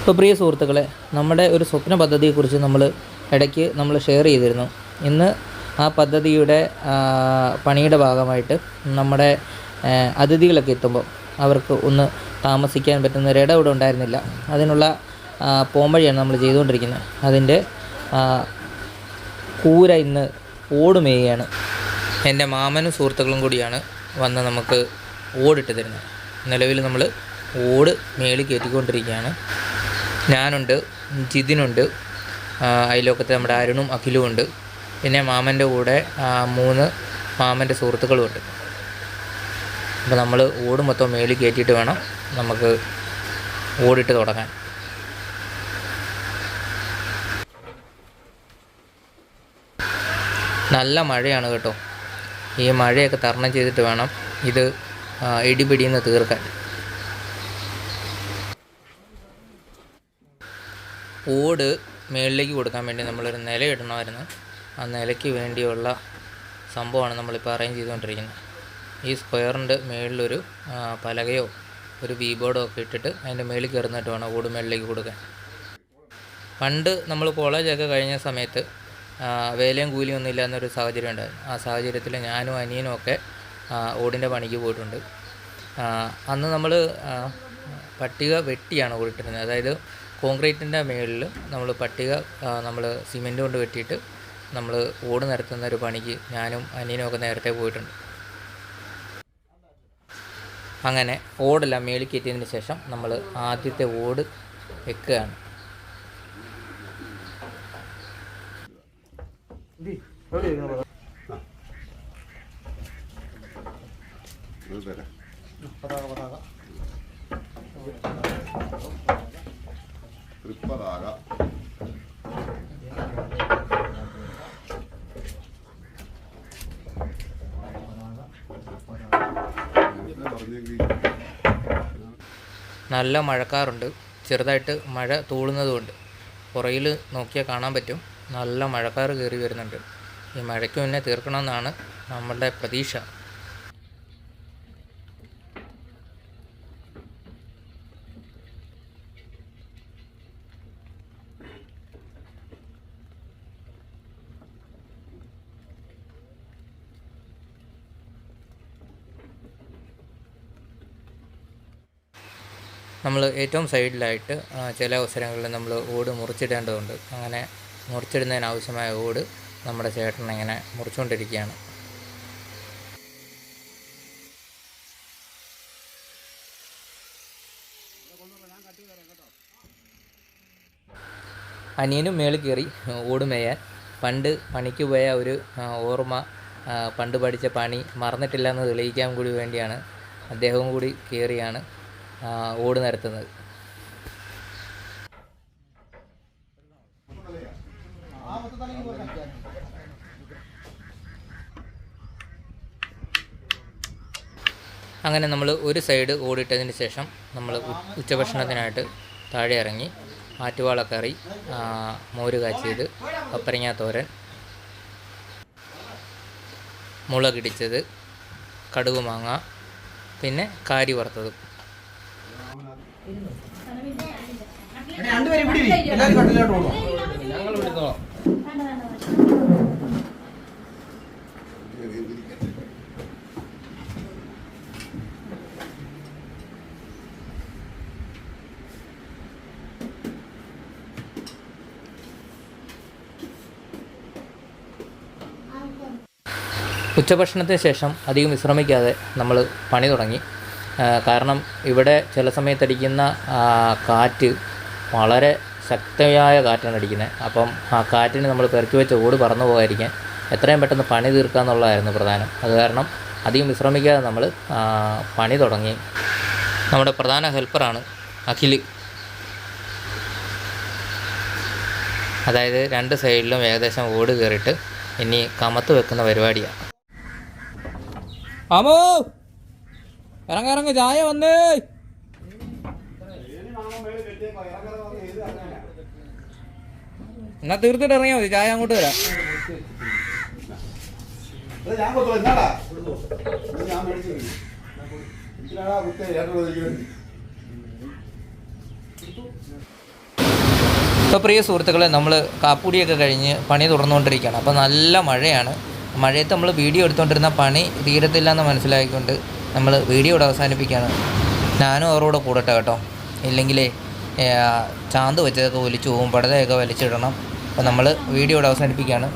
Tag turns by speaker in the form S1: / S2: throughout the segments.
S1: അപ്പോൾ പ്രിയ സുഹൃത്തുക്കളെ നമ്മുടെ ഒരു സ്വപ്ന പദ്ധതിയെക്കുറിച്ച് നമ്മൾ ഇടയ്ക്ക് നമ്മൾ ഷെയർ ചെയ്തിരുന്നു. ഇന്ന് ആ പദ്ധതിയുടെ പണിയുടെ ഭാഗമായിട്ട് നമ്മുടെ അതിഥികളൊക്കെ എത്തുമ്പോൾ അവർക്ക് ഒന്ന് താമസിക്കാൻ പറ്റുന്ന ഒരിടം ഇവിടെ ഉണ്ടായിരുന്നില്ല. അതിനുള്ള പോംവഴിയാണ് നമ്മൾ ചെയ്തുകൊണ്ടിരിക്കുന്നത്. അതിന്റെ കൂര ഇന്ന് ഓടുമേയാണ് എന്റെ മാമനും സുഹൃത്തുക്കളും കൂടിയാണ് വന്ന് നമുക്ക് ഓടിട്ട് തരുന്നത്. നിലവിൽ നമ്മൾ ഓട് മേളിൽ കയറ്റിക്കൊണ്ടിരിക്കുകയാണ്. ഞാനുണ്ട് ജിതിനുണ്ട് അയലോക്കത്ത് നമ്മുടെ അരുണും അഖിലും ഉണ്ട്. പിന്നെ മാമന്റെ കൂടെ മൂന്ന് മാമന്റെ സുഹൃത്തുക്കളും ഉണ്ട് അപ്പോൾ നമ്മൾ ഓട് മൊത്തം മേളിൽ കയറ്റിയിട്ട് വേണം നമുക്ക് ഓടിട്ട് തുടങ്ങാൻ. നല്ല മഴയാണ് കേട്ടോ. ഈ മഴയൊക്കെ തരണം ചെയ്തിട്ട് വേണം ഇത് ഇടിപിടിയിൽ നിന്ന് തീർക്കാൻ. ഓട് മേളിലേക്ക് കൊടുക്കാൻ വേണ്ടി നമ്മളൊരു നില ഇടണമായിരുന്നു. ആ നിലയ്ക്ക് വേണ്ടിയുള്ള സംഭവമാണ് നമ്മളിപ്പോൾ അറേഞ്ച് ചെയ്തുകൊണ്ടിരിക്കുന്നത്. ഈ സ്ക്വയറിന്റെ മേളിലൊരു പലകയോ ഒരു വി ബോർഡോ ഒക്കെ ഇട്ടിട്ട് അതിന്റെ മേളിൽ കയറുന്നിട്ട് വേണം ഓട് മേളിലേക്ക് കൊടുക്കാൻ. പണ്ട് നമ്മൾ കോളേജൊക്കെ കഴിഞ്ഞ സമയത്ത് വേലയും കൂലിയും ഒന്നും ഇല്ലാന്നൊരു സാഹചര്യം ഉണ്ടായിരുന്നു. ആ സാഹചര്യത്തിൽ ഞാനും അനിയനും ഒക്കെ ഓടിന്റെ പണിക്ക് പോയിട്ടുണ്ട്. അന്ന് നമ്മൾ പട്ടിക വെട്ടിയാണ് ഓടിട്ടിരുന്നത്. അതായത് കോൺക്രീറ്റിന്റെ മുകളിൽ നമ്മൾ പട്ടിക നമ്മൾ സിമെന്റ് കൊണ്ട് വെട്ടിയിട്ട് നമ്മൾ ഓട് നിരത്തുന്ന ഒരു പണിക്ക് ഞാനും അനിയനും ഒക്കെ നേരത്തെ പോയിട്ടുണ്ട്. അങ്ങനെ ഓടെല്ലാം മേളിൽ കയറ്റിയതിന് ശേഷം നമ്മൾ ആദ്യത്തെ ഓട് വെക്കുകയാണ്.
S2: പതാക തരാം. തൃപ്പതാക
S1: നല്ല മഴക്കാറുണ്ട്. ചെറുതായിട്ട് മഴ തൂളുന്നതുകൊണ്ട്. പുറയിൽ നോക്കിയാൽ കാണാൻ പറ്റും. നല്ല മഴക്കാറ് കയറി വരുന്നുണ്ട്. ഈ മഴയ്ക്ക് മുന്നേ തീർക്കണമെന്നാണ് നമ്മളുടെ പ്രതീക്ഷ. നമ്മൾ ഏറ്റവും സൈഡിലായിട്ട് ചില അവസരങ്ങളിൽ നമ്മൾ ഓട് മുറിച്ചിടേണ്ടതുണ്ട്. അങ്ങനെ മുറിച്ചിടുന്നതിന് ആവശ്യമായ ഓട് നമ്മുടെ ചേട്ടൻ ഇങ്ങനെ മുറിച്ചുകൊണ്ടിരിക്കുകയാണ് അനിയനും മേളിൽ കയറി ഓട് മേയാൻ. പണ്ട് പണിക്ക് പോയ ഒരു ഓർമ്മ പണ്ട് പഠിച്ച പണി മറന്നിട്ടില്ല എന്ന് തെളിയിക്കാൻ കൂടി വേണ്ടിയാണ് അദ്ദേഹവും കൂടി കയറിയാണ്. ഓട് നിരത്തുന്നത്. അങ്ങനെ നമ്മൾ ഒരു സൈഡ് ഓടിട്ടതിന് ശേഷം നമ്മൾ ഉച്ചഭക്ഷണത്തിനായിട്ട് താഴെ ഇറങ്ങി ആറ്റുവാള കറി മോര് കാച്ചിയത് പപ്പരങ്ങ തോരൻ മുളകിടിച്ചത് കടുക് മാങ്ങ പിന്നെ കാരി വറുത്തതും.
S3: എല്ലാവരും
S1: ഉച്ചഭക്ഷണത്തിന് ശേഷം അധികം വിശ്രമിക്കാതെ നമ്മൾ പണി തുടങ്ങി. കാരണം ഇവിടെ ചില സമയത്തടിക്കുന്ന കാറ്റ് വളരെ ശക്തമായ കാറ്റാണ് അടിക്കുന്നത് അപ്പം ആ കാറ്റിന് നമ്മൾ പെറുക്കി വെച്ച ഓട് പറന്നു പോകാതിരിക്കാൻ എത്രയും പെട്ടെന്ന് പണി തീർക്കുക എന്നുള്ളതായിരുന്നു പ്രധാനം. അത് കാരണം അധികം വിശ്രമിക്കാതെ നമ്മൾ പണി തുടങ്ങി. നമ്മുടെ പ്രധാന ഹെൽപ്പറാണ് അഖിൽ അതായത് രണ്ട് സൈഡിലും ഏകദേശം ഓട് കയറിയിട്ട് ഇനി കമത്ത് വെക്കുന്ന പരിപാടിയാണ് ആമോ ഇറങ്ങ ഇറങ്ങ ചായ വന്നേ. എന്നാ തീർത്തിട്ട് ഇറങ്ങിയാ മതി ചായ അങ്ങോട്ട്
S2: വരാം ഇപ്പൊ
S1: ഇപ്പോൾ പ്രിയ സുഹൃത്തുക്കളെ നമ്മൾ കാപ്പുടിയൊക്കെ കഴിഞ്ഞ് പണി തുറന്നുകൊണ്ടിരിക്കുകയാണ് അപ്പോൾ നല്ല മഴയാണ്. മഴയത്ത് നമ്മൾ വീഡിയോ എടുത്തുകൊണ്ടിരുന്ന പണി തീരത്തില്ല എന്ന് മനസ്സിലാക്കിക്കൊണ്ട് നമ്മൾ വീഡിയോ ഇവിടെ അവസാനിപ്പിക്കുകയാണ്. ഞാനും അവരോട് കൂടട്ടെ കേട്ടോ. ഇല്ലെങ്കിലേ ഏ, ചാന്ത് വെച്ചതൊക്കെ ഒലിച്ചു പോകും പടതയൊക്കെ വലിച്ചിടണം. അപ്പോൾ നമ്മൾ വീഡിയോ ഇവിടെ അവസാനിപ്പിക്കുകയാണ്.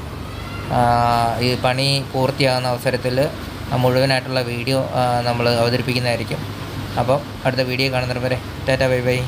S1: ഈ പണി പൂർത്തിയാകുന്ന അവസരത്തിൽ മുഴുവനായിട്ടുള്ള വീഡിയോ നമ്മൾ അവതരിപ്പിക്കുന്നതായിരിക്കും. അപ്പോൾ അടുത്ത വീഡിയോ കാണുന്നവരെ ടാറ്റ ബൈ ബൈ.